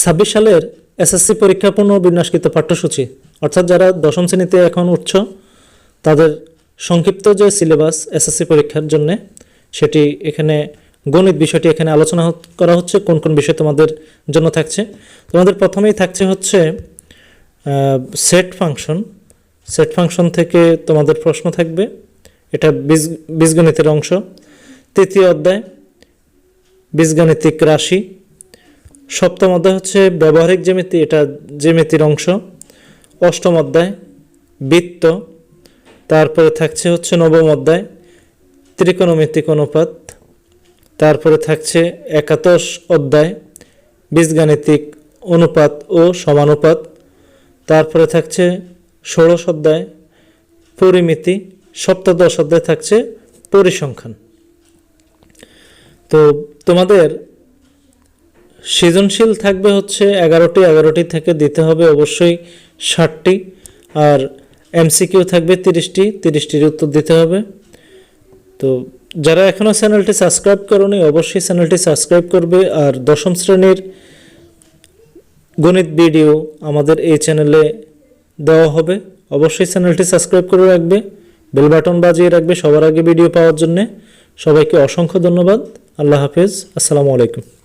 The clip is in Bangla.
ছাব্বিশ সালের এসএসসি পরীক্ষা পুনর্বিন্যাসকৃত পাঠ্যসূচি, অর্থাৎ যারা দশম শ্রেণীতে এখন উঠছ তাদের সংক্ষিপ্ত যে সিলেবাস এসএসসি পরীক্ষার জন্য, সেটি এখানে গণিত বিষয়টি এখানে আলোচনা করা হচ্ছে, কোন কোন বিষয় তোমাদের জন্য থাকছে। তোমাদের প্রথমেই থাকছে হচ্ছে সেট ফাংশন সেট ফাংশন থেকে তোমাদের প্রশ্ন থাকবে, এটা বীজ, বীজগণিতের অংশ। তৃতীয় অধ্যায়, বীজগাণিতিক রাশি। সপ্তম অধ্যায় হচ্ছে ব্যবহারিক জ্যামিতি, এটা জ্যামিতির অংশ। অষ্টম অধ্যায়, বৃত্ত। তারপরে থাকছে হচ্ছে নবম অধ্যায়, ত্রিকোণমিতিক অনুপাত। তারপরে থাকছে একাদশ অধ্যায়, বীজগাণিতিক অনুপাত ও সমানুপাত। তারপরে থাকছে ষোড়শ অধ্যায়, পরিমিতি। সপ্তদশ অধ্যায় থাকছে পরিসংখ্যান। তো তোমাদের সৃজনশীল থাকবে হচ্ছে এগারোটি এগারোটি থেকে দিতে হবে অবশ্যই ষাটটি, আর এমসিকিউ থাকবে তিরিশটি, তিরিশটির উত্তর দিতে হবে। তো যারা এখনও চ্যানেলটি সাবস্ক্রাইব করনি, অবশ্যই চ্যানেলটি সাবস্ক্রাইব করবে, আর দশম শ্রেণির গণিত ভিডিও আমাদের এই চ্যানেলে দেওয়া হবে। অবশ্যই চ্যানেলটি সাবস্ক্রাইব করে রাখবে, বেল বাটন বাজিয়ে রাখবে সবার আগে ভিডিও পাওয়ার জন্যে। সবাইকে অসংখ্য ধন্যবাদ, আল্লাহ হাফেজ, আসসালামু আলাইকুম।